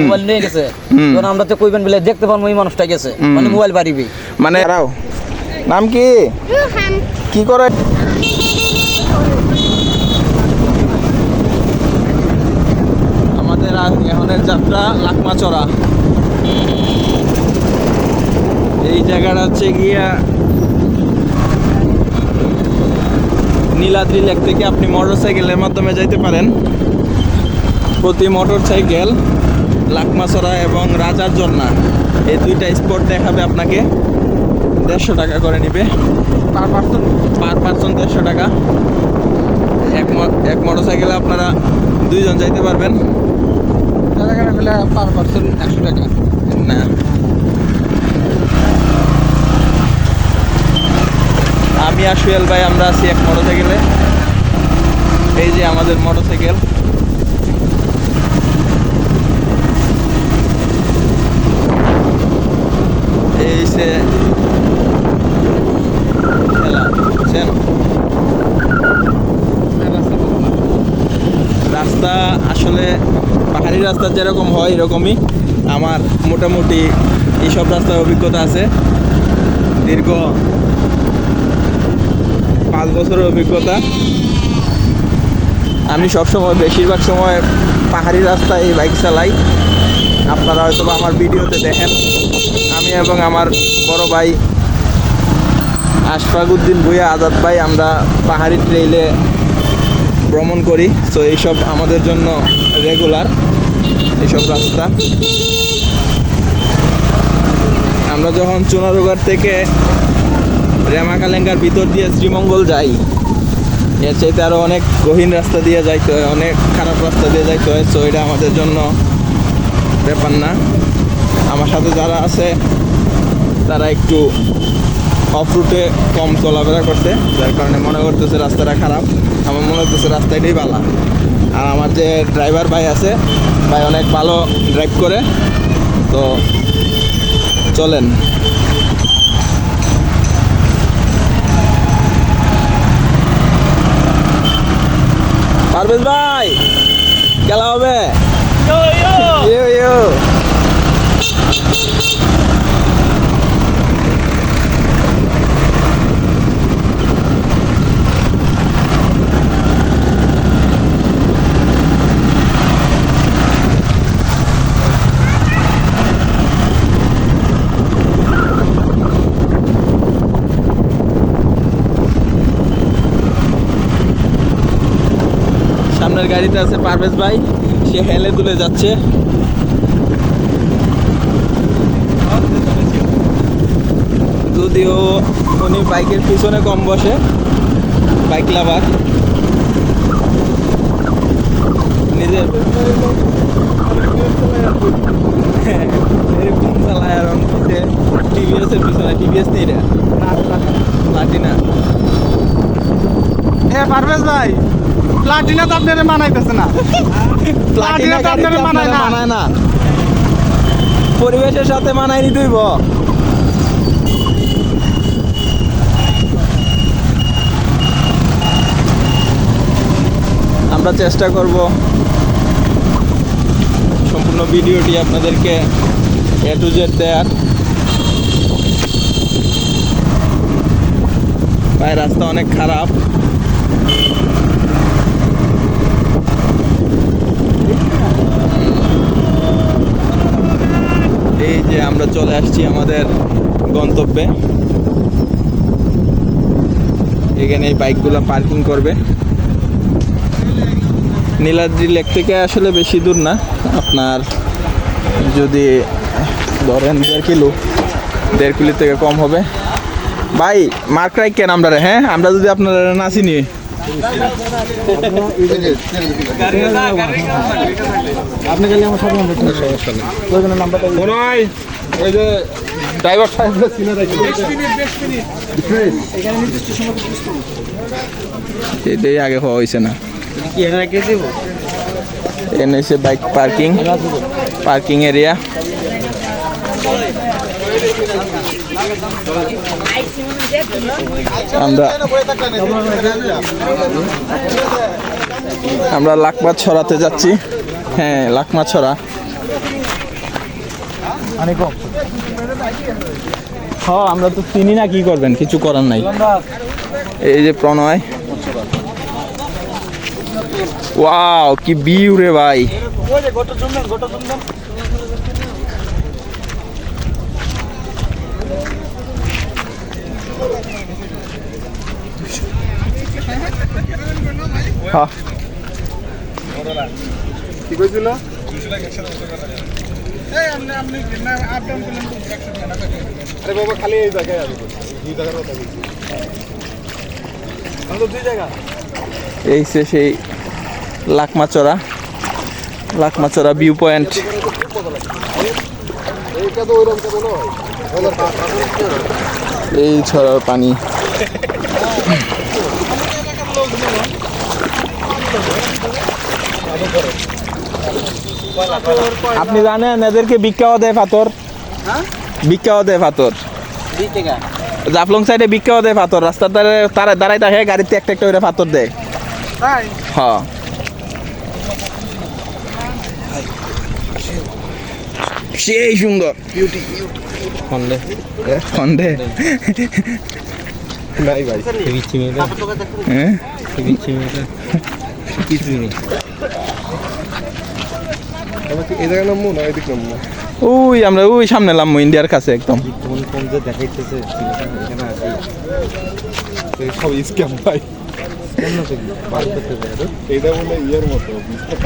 Mobile নিয়ে গেছে। তখন আমরা তো কইবেন বলে দেখতে পারব এই মানুষটা গেছে। মানে মোবাইল বাড়িবি মানে নাম কি? কি করে? আমাদের এখনের যাত্রা লাকমাচড়া। এই জায়গাটা হচ্ছে গিয়া নীলাদ্রি লেক থেকে আপনি মোটর সাইকেলের মাধ্যমে যাইতে পারেন। প্রতি মোটর সাইকেল লাকমাছড়া এবং রাজার জন্না এই দুইটা স্পট দেখাবে আপনাকে। দেড়শো টাকা করে নিবে। Per person? পার পার্সন দেড়শো টাকা। এক ম- এক মোটর সাইকেলে আপনারা দুইজন যাইতে পারবেন। পার পার্সন একশো টাকা। না। আমি আর সুয়েল ভাই আমরা আছি এক মোটর সাইকেলে এই যে আমাদের মোটর সাইকেল এই সে খেলা বুঝছেন রাস্তা আসলে পাহাড়ি রাস্তা যেরকম হয় এরকমই। আমার মোটামুটি এইসব রাস্তার অভিজ্ঞতা আছে। দীর্ঘ পাঁচ বছরের অভিজ্ঞতা। আমি সবসময় বেশিরভাগ সময় পাহাড়ি রাস্তায় এই বাইক চালাই। আপনারা হয়তো আমার ভিডিওতে দেখেন। আমি এবং আমার বড় ভাই আশফাকুদ্দিন ভুইয়া আজাদ ভাই আমরা পাহাড়ি ট্রেইলে ভ্রমণ করি। তো এইসব আমাদের জন্য রেগুলার এইসব রাস্তা। আমরা যখন চুনারুঘাট থেকে রেমাকালেঙ্গার ভিতর দিয়ে শ্রীমঙ্গল যাই, এর চাইতে আরও অনেক গহীন রাস্তা দিয়ে যাইতে হয়, অনেক খারাপ রাস্তা দিয়ে যাইতে হয় তো এটা আমাদের জন্য ব্যাপার না। আমার সাথে যারা আছে, তারা একটু অফ রুটে কম চলাফেরা করছে, যার কারণে মনে করতেছে রাস্তাটা খারাপ। আমার মনে হচ্ছে রাস্তাটাই ভালো আর আমার যে ড্রাইভার ভাই আছে ভাই অনেক ভালো ড্রাইভ করে। তো চলেন। পারবেন ভাই খেলা হবে। ইয়ো ইয়ো গাড়িতে আছে পারভেজ ভাই, সে হেলে দুলে যাচ্ছে। যদিও উনি বাইকের পিছনে কম বসে, বাইক লাভার। নিজের টিভিএস এর পিছনে টিভিএস নেই রে। প্লাটিনা হ্যাঁ পারভেজ ভাই প্লাটিনা তো আপনারা মানাইতেছে না। প্লাটিনা তো আপনারা মানায় না। মানায় না। পরিবেশের সাথে মানায় নিতেই ব আমরা চেষ্টা করব সম্পূর্ণ ভিডিওটি আপনাদেরকে এ টু জেড দেয়ার। ভাই রাস্তা অনেক খারাপ এই যে আমরা চলে আসছি আমাদের গন্তব্যে। এখানে এই বাইকগুলো পার্কিং করবে। নীলাদ্রি লেক থেকে আসলে বেশি দূর না। আপনার যদি ধরেন দেড় কিলো দেড় কিলো থেকে কম হবে। ভাই, মার্ক রাই কেন আমরা হ্যাঁ? আমরা যদি আপনারা না চিনি আপনি গেলে আমার সাথে সমস্যা নেই প্রয়োজনের নাম্বারটা মনে হয় ওই যে ড্রাইভার সাহেব চিনে এটাই আগে হওয়া হয়েছে না। কি এনে রেখে এখানে হচ্ছে বাইক পার্কিং পার্কিং এরিয়া আমরা আমরা লাকমা ছড়াতে যাচ্ছি। হ্যাঁ লাকমা ছড়া। হ, আমরা তো চিনি না, কি করবেন? কিছু করার নাই। এই যে প্রণয়। ওয়াও, কি বিউ রে ভাই। কি কইছিল? আরে বাবা খালি এই জায়গায় আমি দুই জায়গার কথা বলছি। দুই জায়গা। এই সে সেই লাকমাচড়া লাকমাচড়া ভিউ পয়েন্ট এই ছড়ার পানি। আপনি জানেন এদেরকে ভিক্ষাও দেয় পাথর ভিক্ষাও দেয় পাথর দুই টাকা। জাফলং সাইডে ভিক্ষাও দেয় পাথর রাস্তার ধারে তারা দাঁড়াই থাকে গাড়িতে একটা একটা করে পাথর দেয়। হ্যাঁ সেই সুন্দর। বিউটি খন্ডে খন্ডে নাই ভাই হ্যাঁ? কিছুই নেই। আমাকে নামবো না এদিক নামবো ওই আমরা ওই সামনে লাম ইন্ডিয়ার কাছে একদম। কোন কোন যে দেখাইতেছে এখানে আসি এই সব স্ক্যাম ভাই। বলে ইয়ের মতো বিশটা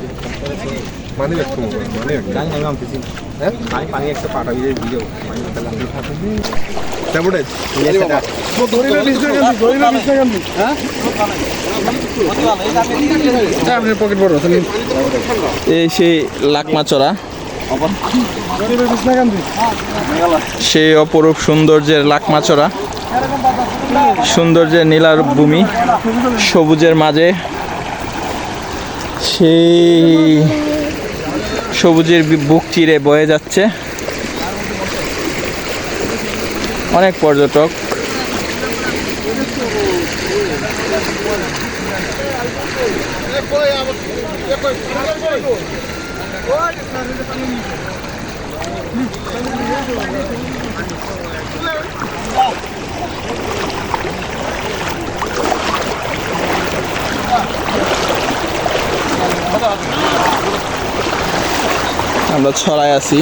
মানে একটু মানে জানি আমি হ্যাঁ? আমি পানি একটা পাঠাবি যে ভিডিও পানি একটা লাগবে স্যাবোটাইজ সেটা দড়িটা বিশ টাকা দি দড়িটা বিশ টাকা দি হ্যাঁ? আপনার পকেট বড় আছে এই সেই সেই অপরূপ সৌন্দর্যের লাকমাচড়া সৌন্দর্যের নীলার ভূমি। সবুজের মাঝে সেই সবুজের বুক চিরে বয়ে যাচ্ছে। অনেক পর্যটক। আমরা ছড়ায় আছি।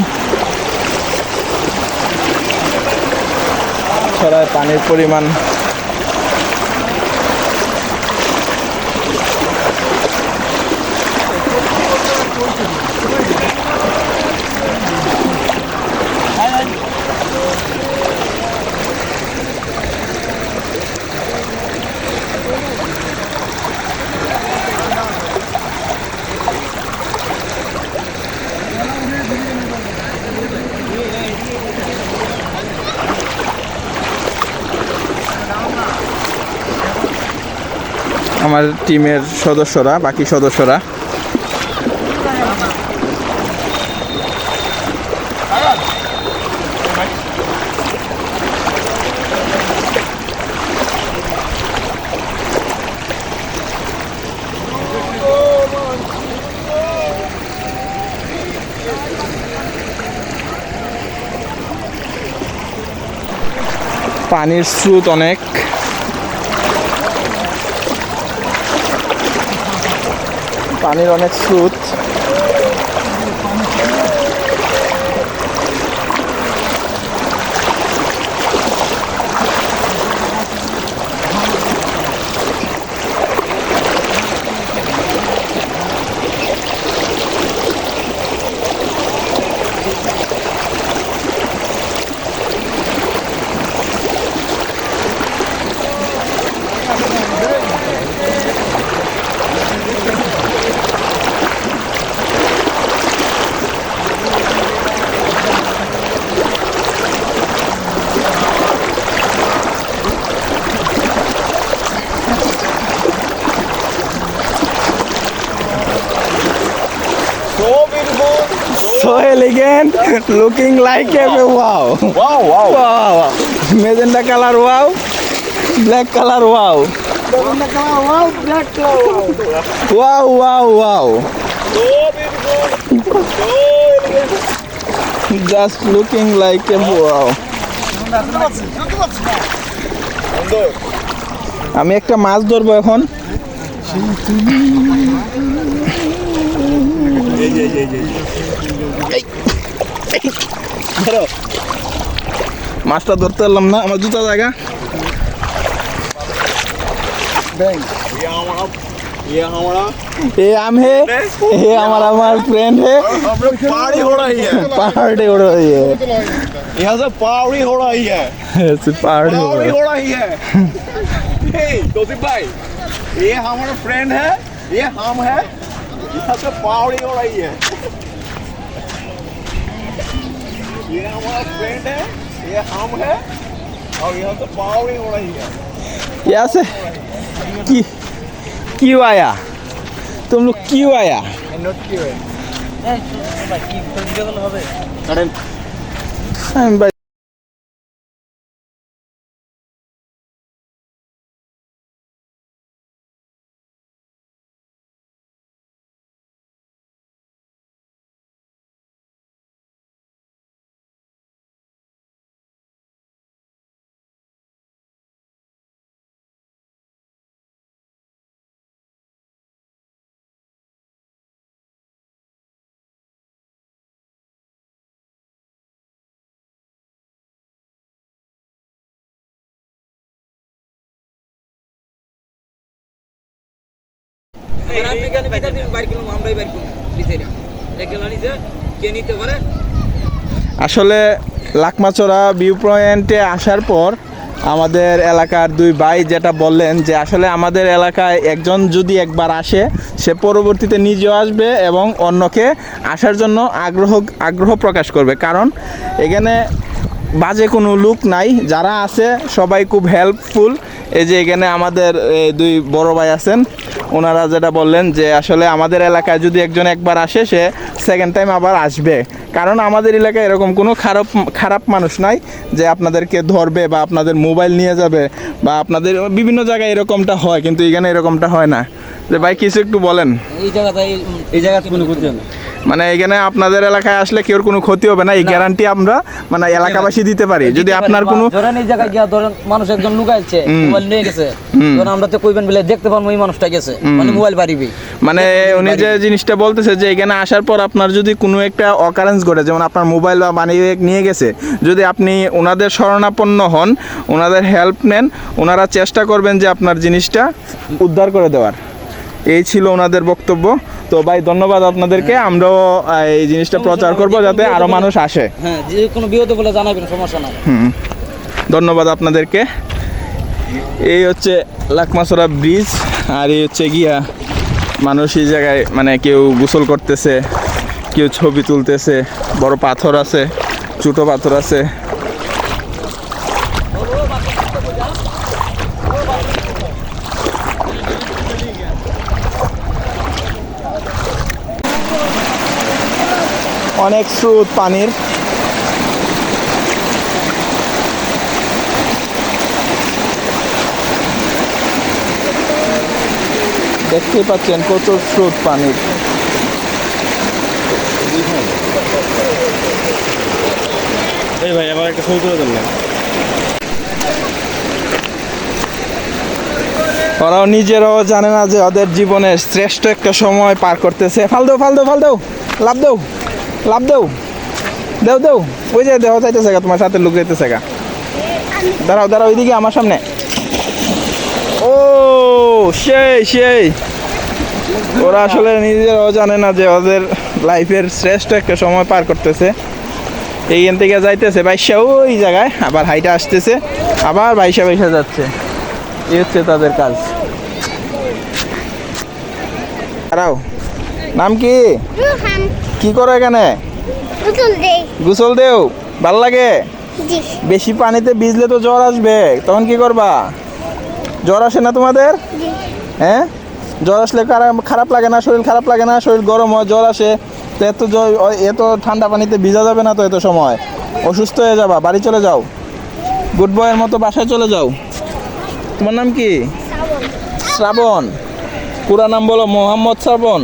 ছড়ায় পানির পরিমাণ আমার টিমের সদস্যরা বাকি সদস্যরা। পানির স্রোত অনেক। পানির অনেক স্রোত So elegant, looking like a wow. Wow, wow. Wow. Magenta color wow, black color wow. Magenta color Wow, black color wow, wow. wow, wow. So beautiful. So elegant. Just looking like a wow. আমি একটা মাছ ধরবো এখন এই, ধরো। মাছটা ধরতে পারলাম না আমার জুতা জায়গা ये हम है ये हमारा हमारा फ्रेंड है पार्टी हो रही है पार्टी हो रही है यहाँ से पावड़ी हो रही है ऐसे पार्टी हो पावड़ी रही हो रही है हे, तौसीफ भाई ये हमारा फ्रेंड है ये हम है यहाँ से पावड़ी हो रही है ये हमारा फ्रेंड है ये हम है और यहाँ से पावड़ी हो रही है है यहाँ से की क्यों आया तुम लोग क्यों आया আমি পারে। আসলে লাকমাচড়া ভিউ পয়েন্টে আসার পর আমাদের এলাকার দুই ভাই যেটা বললেন যে আসলে আমাদের এলাকায় একজন যদি একবার আসে, সে পরবর্তীতে নিজেও আসবে এবং অন্যকে আসার জন্য আগ্রহ আগ্রহ প্রকাশ করবে। কারণ এখানে বাজে কোনো লুক নাই। যারা আছে সবাই খুব হেল্পফুল এই যে এখানে আমাদের দুই বড় ভাই আছেন। ওনারা যেটা বললেন যে, আসলে আমাদের এলাকায় যদি একজন একবার আসে, সে সেকেন্ড টাইম আবার আসবে। কারণ আমাদের এলাকায় এরকম কোনো খারাপ খারাপ মানুষ নাই যে আপনাদেরকে ধরবে বা আপনাদের মোবাইল নিয়ে যাবে বা আপনাদের বিভিন্ন জায়গায় এরকমটা হয়, কিন্তু এখানে এরকমটা হয় না। যে ভাই কিছু একটু বলেন। এই এই জায়গায় কোনো ক্ষতি হবে মানে এখানে আপনাদের এলাকায় আসলে কেউ কোনো ক্ষতি হবে না এই গ্যারান্টি আমরা মানে এলাকাবাসী দিতে পারি। যদি আপনার কোনো ধরেন এই জায়গায় গিয়া ধরেন মানুষ একজন লুকাইছে মোবাইল নিয়ে গেছে। ধরেন আমরা তো কইবেন বলে দেখতে পারব এই মানুষটা গেছে। মানে মোবাইল বাড়িবি। মানে উনি যে জিনিসটা বলতেছে যে এখানে আসার পর আপনার যদি কোনো একটা অকারেন্স ঘটে যেমন আপনার মোবাইল বা মানি ব্যাগ নিয়ে গেছে যদি আপনি ওনাদের শরণাপন্ন হন ওনাদের হেল্প নেন ওনারা চেষ্টা করবেন যে আপনার জিনিসটা উদ্ধার করে দেওয়ার। এই ছিল ওনাদের বক্তব্য। তো ভাই ধন্যবাদ আপনাদেরকে। আমরাও এই জিনিসটা প্রচার করব যাতে আরও মানুষ আসে। হ্যাঁ যে কোনো বিপদ বলে জানাবেন সমস্যা নাই। হুম। ধন্যবাদ আপনাদেরকে। এই হচ্ছে লাকমাসরা ব্রিজ আর এই হচ্ছে গিয়া মানুষ এই জায়গায় মানে কেউ গোসল করতেছে কেউ ছবি তুলতেছে বড় পাথর আছে ছোটো পাথর আছে। অনেক স্রোত পানির। দেখতেই পাচ্ছেন কত স্রোত পানির। এই ভাই একটা ছবি তুলে দেন ওরাও নিজেরাও জানে না যে ওদের জীবনের শ্রেষ্ঠ একটা সময় পার করতেছে। ফাল দেও ফাল দেও লাভ দেও। লাভ দেও। দেও দেও। ওই যে দেহ যাইতেছে গা, তোমার সাথে লুক যাইতেছে গা। দাঁড়াও দাঁড়াও ওইদিকে আমার সামনে। ও, সেই সেই। ওরা আসলে নিজেরাও জানে না যে ওদের লাইফের শ্রেষ্ঠ একটা সময় পার করতেছে। এইখান থেকে যাইতেছে বাইশা ওই জায়গায়, আবার হাইটা আসতেছে, আবার বাইশা বাইশা যাচ্ছে। এই হচ্ছে তাদের কাজ। দাঁড়াও। নাম কি? কি করো এখানে? গোসল দেও ভালো লাগে? বেশি পানিতে ভিজলে তো জ্বর আসবে তখন কি করবা? জ্বর আসে না তোমাদের? হ্যাঁ? জ্বর আসলে খারাপ লাগে না শরীর খারাপ লাগে না শরীর গরম হয় জ্বর আসে তো এত জ্বর এত ঠান্ডা পানিতে ভিজা যাবে না তো এত সময়। অসুস্থ হয়ে যাবা বাড়ি চলে যাও। গুড বয়ের মতো বাসায় চলে যাও। তোমার নাম কি? শ্রাবণ। শ্রাবণ। পুরা নাম বলো মোহাম্মদ শ্রাবণ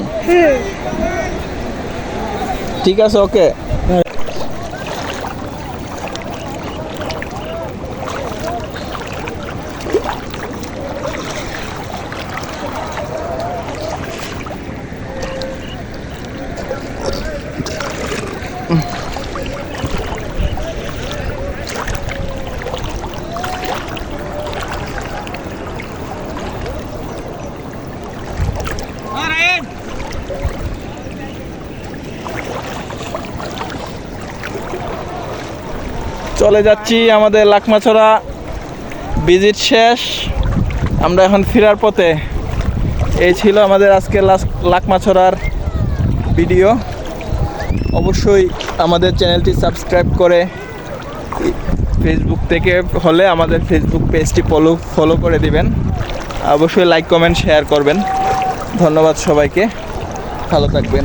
ঠিক আছে ওকে। চলে যাচ্ছি আমাদের লাকমাছড়া ভিজিট শেষ। আমরা এখন ফেরার পথে। এই ছিল আমাদের আজকে লাকমাছড়ার ভিডিও। অবশ্যই আমাদের চ্যানেলটি সাবস্ক্রাইব করে ফেসবুক থেকে হলে আমাদের ফেসবুক পেজটি ফলো ফলো করে দিবেন। অবশ্যই লাইক কমেন্ট শেয়ার করবেন। ধন্যবাদ সবাইকে। ভালো থাকবেন।